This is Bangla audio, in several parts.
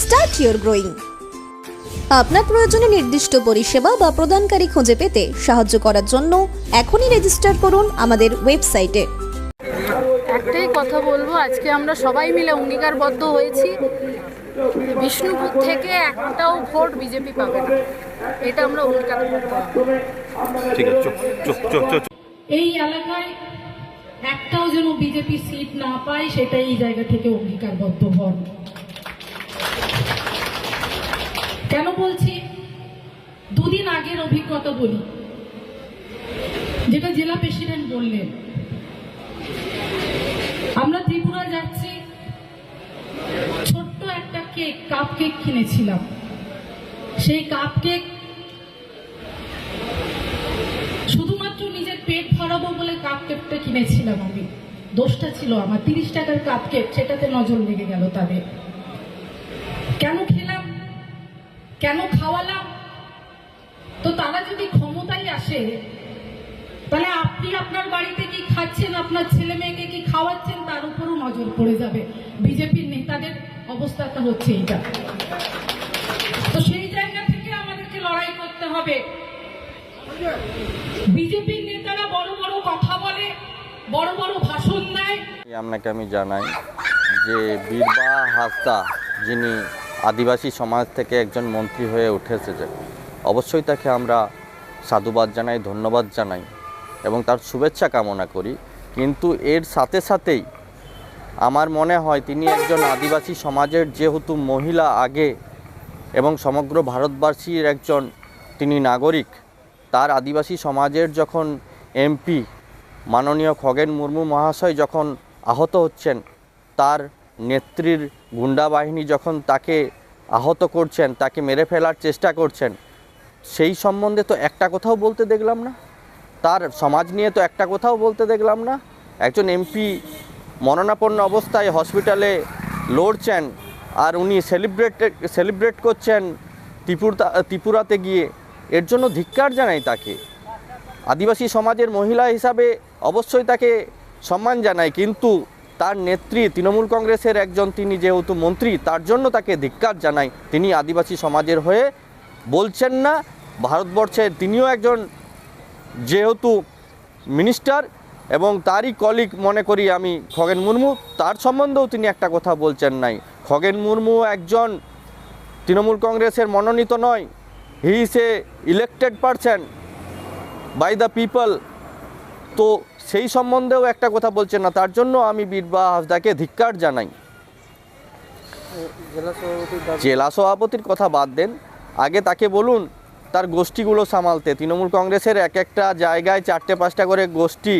start your growing আপনার প্রয়োজনে নির্দিষ্ট পরিষেবা বা প্রদানকারী খুঁজে পেতে সাহায্য করার জন্য এখনই রেজিস্টার করুন আমাদের ওয়েবসাইটে একটাই কথা বলব আজকে আমরা সবাই মিলে অঙ্গীকারবদ্ধ হয়েছি। বিষ্ণুপুর থেকে একটাও ভোট বিজেপি পাবে না। এটা আমরা অঙ্গীকারবদ্ধ ঠিক আছে চুপ। এই এলাকায় একটাও যেন বিজেপি সিট না পায় সেটাই এই জায়গা থেকে অঙ্গীকারবদ্ধ হন। কেন বলছি? দুদিন আগের অভিজ্ঞতা বলি। যেটা জেলা প্রেসিডেন্ট বললেন। আমরা ত্রিপুরা যাচ্ছি, ছোট্ট একটা কেক, কাপ কেক কিনেছিলাম। সেই কাপ কেক শুধুমাত্র নিজের পেট ভরাবো বলে কাপ কেকটা কিনেছিলাম আমি। দোষটা ছিল আমার। তিরিশ টাকার কাপ কেক, সেটাতে নজর লেগে গেল তাদের। কেন কেন খাওয়ালাম? তো তারা যদি ক্ষমতায় আসে, তাহলে আপনি আপনার বাড়িতে কি খাচ্ছেন? আপনার ছেলে মেয়েকে কি খাওয়াচ্ছেন? তার উপরও নজর পড়ে যাবে। বিজেপির নেতাদের অবস্থাটা হচ্ছে এইটা। তো সেই জায়গা থেকে আমাদেরকে লড়াই করতে হবে। বিজেপির নেতারা বড় বড় কথা বলে, বড় বড় ভাষণ দেয়। আপনাকে আমি জানাই যে বীরবা হাসদা যিনি আদিবাসী সমাজ থেকে একজন মন্ত্রী হয়ে উঠেছে যে, অবশ্যই তাকে আমরা সাধুবাদ জানাই, ধন্যবাদ জানাই এবং তার শুভেচ্ছা কামনা করি। কিন্তু এর সাথে সাথেই আমার মনে হয় তিনি একজন আদিবাসী সমাজের যেহেতু মহিলা আগে এবং সমগ্র ভারতবাসীর একজন তিনি নাগরিক, তার আদিবাসী সমাজের যখন এমপি মাননীয় খগেন মুর্মু মহাশয় যখন আহত হচ্ছেন, তার নেত্রীর গুন্ডা বাহিনী যখন তাকে আহত করছেন, তাকে মেরে ফেলার চেষ্টা করছেন, সেই সম্বন্ধে তো একটা কথাও বলতে দেখলাম না। তার সমাজ নিয়ে তো একটা কথাও বলতে দেখলাম না। একজন এমপি মরণাপন্ন অবস্থায় হসপিটালে লড়ছেন আর উনি সেলিব্রেট সেলিব্রেট করছেন ত্রিপুরা ত্রিপুরাতে গিয়ে। এর জন্য ধিক্কার জানাই তাকে। আদিবাসী সমাজের মহিলা হিসাবে অবশ্যই তাকে সম্মান জানাই, কিন্তু তার নেত্রী, তৃণমূল কংগ্রেসের একজন তিনি যেহেতু মন্ত্রী, তার জন্য তাকে ধিক্কার জানাই। তিনি আদিবাসী সমাজের হয়ে বলছেন না। ভারতবর্ষের তিনিও একজন যেহেতু মিনিস্টার এবং তারই কলিগ মনে করি আমি খগেন মুর্মু, তার সম্বন্ধেও তিনি একটা কথা বলছেন নাই। খগেন মুর্মু একজন তৃণমূল কংগ্রেসের মনোনীত নয়। He is a elected person by the people তো সেই সম্বন্ধেও একটা কথা বলছেন না তার জন্য আমি বীরবা হাসদাকে ধিক্কার জানাই। জেলা সভাপতির কথা বাদ দেন। আগে তাকে বলুন তার গোষ্ঠীগুলো সামালতে। তৃণমূল কংগ্রেসের এক একটা জায়গায় চারটে পাঁচটা করে গোষ্ঠী।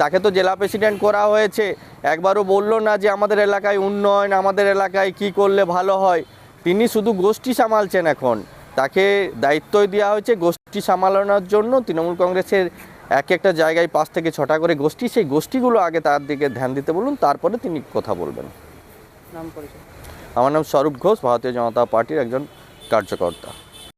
তাকে তো জেলা প্রেসিডেন্ট করা হয়েছে। একবারও বলল না যে আমাদের এলাকায় উন্নয়ন আমাদের এলাকায় কি করলে ভালো হয়। তিনি শুধু গোষ্ঠী সামালছেন এখন। তাকে দায়িত্বই দেওয়া হয়েছে গোষ্ঠী সামালানোর জন্য। তৃণমূল কংগ্রেসের এক একটা জায়গায় পাঁচ থেকে ছটা করে গোষ্ঠী সেই গোষ্ঠীগুলো আগে তার দিকে ধ্যান দিতে বলুন তারপরে তিনি কথা বলবেন। আমার নাম স্বরূপ ঘোষ ভারতীয় জনতা পার্টির একজন কার্যকর্তা।